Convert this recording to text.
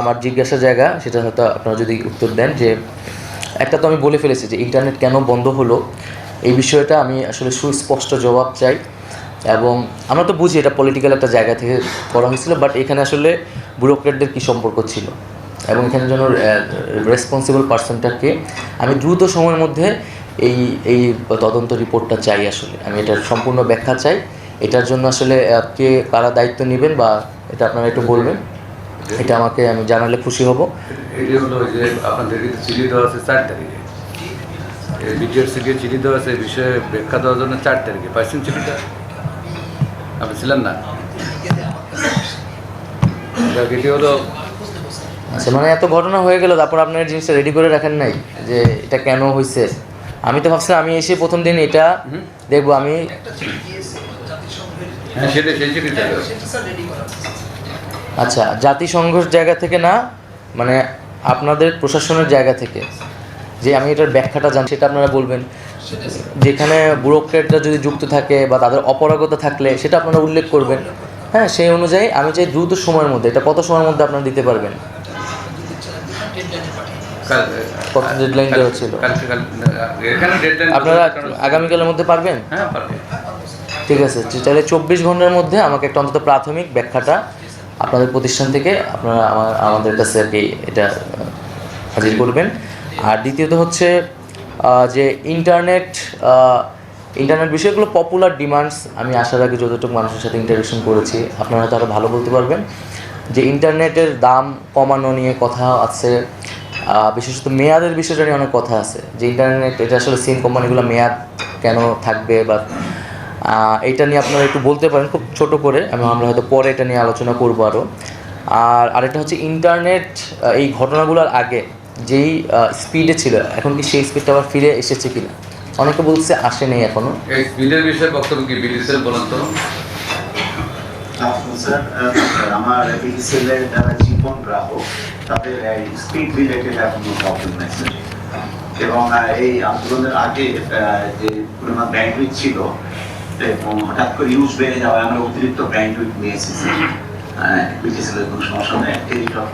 আমার জিজ্ঞাসা জায়গা, সেটা হয়তো আপনারা যদি উত্তর দেন যে, একটা তো আমি বলে ফেলেছি যে ইন্টারনেট কেন বন্ধ হলো, এই বিষয়টা আমি আসলে সুস্পষ্ট জবাব চাই। এবং আমরা তো বুঝি এটা পলিটিক্যাল একটা জায়গা থেকে করা হয়েছিল বাট এখানে আসলে ব্যুরোক্রেটদের কী সম্পর্ক ছিল? এবং এখানে যেন রেসপন্সিবল পার্সনটাকে আমি দ্রুত সময়ের মধ্যে এই এই তদন্ত রিপোর্টটা চাই আসলে। আমি এটার সম্পূর্ণ ব্যাখ্যা চাই। এটার জন্য আসলে কে কারা দায়িত্ব নেবেন বা এটা আপনারা একটু বলবেন? এটা আমাকে আমি জানালে খুশি হব। এটি হলো যে চিঠি দেওয়া আছে চার তারিখে। বিটিআরসিকে চিঠি দেওয়া আছে বিষয়ে ব্যাখ্যা দেওয়ার জন্য চার তারিখে। পাইছেন চিঠিটা? আপনি ছিলেন না? যাক, এটি হলো আচ্ছা মানে এত ঘটনা হয়ে গেল তারপর আপনার জিনিসটা রেডি করে রাখেন নাই যে এটা কেন হয়েছে আমি তো ভাবছিলাম আমি এসে প্রথম দিন এটা দেখব আমি হ্যাঁ সেটা সেই চিঠিটা। আচ্ছা জাতিসংঘের জায়গা থেকে না মানে আপনাদের প্রশাসনের জায়গা থেকে যে আমি এটার ব্যাখ্যাটা জানি সেটা আপনারা বলবেন। যেখানে ব্যুরোক্রেটরা যদি যুক্ত থাকে বা তাদের অপরাগতা থাকলে সেটা আপনারা উল্লেখ করবেন। হ্যাঁ সেই অনুযায়ী আমি চাই দ্রুত সময়ের মধ্যে এটা কত সময়ের মধ্যে আপনারা দিতে পারবেন? কত দেওয়া ছিল? আপনারা আগামীকালের মধ্যে পারবেন? হ্যাঁ ঠিক আছে তাহলে চব্বিশ ঘণ্টার মধ্যে আমাকে একটা অন্তত প্রাথমিক ব্যাখ্যাটা আপনাদের প্রতিষ্ঠান থেকে আপনারা আমার, আমাদের কাছে আর কি এটা হাজির করবেন। আর দ্বিতীয়ত হচ্ছে যে ইন্টারনেট ইন্টারনেট বিষয়গুলো পপুলার ডিমান্ডস আমি আশা আগে যতটুকু মানুষের সাথে ইন্টারেকশন করেছি, আপনারা হয়তো আরও ভালো বলতে পারবেন। যে ইন্টারনেটের দাম কমানো নিয়ে কথা আছে বিশেষত মেয়াদের বিষয়টা নিয়ে অনেক কথা আছে। যে ইন্টারনেট এটা আসলে সিম কোম্পানিগুলো মেয়াদ কেন থাকবে বা এটা নিয়ে আপনারা একটু বলতে পারেন খুব ছোট করে এবং আমরা হয়তো পরে এটা নিয়ে আলোচনা করব আরও আর আরেকটা হচ্ছে ইন্টারনেট এই ঘটনাগুলোর আগে যেই স্পিডে ছিল এখন কি সেই স্পিডটা আবার ফিরে এসেছে কিনা? অনেকে বলছে আসে নেই এখনও। এই বিলের বিষয়ে বক্তব্য কি বিলিসেল বলেন তো? স্যার আমার যারা জীবন গ্রাহক তাদের স্পিড রিলেটেড এখনও প্রবলেম নেই এবং এই আন্দোলনের আগে যে পরিমাণ ব্যান্ডউইথ ছিল হঠাৎ করে ইউজ বেড়ে যাওয়ায় আমরা অতিরিক্ত ব্যান্ডউইথ নিয়েছি বিটিসেলের বিটিসিএলের কোনো সমস্যা নেই। টেরিটক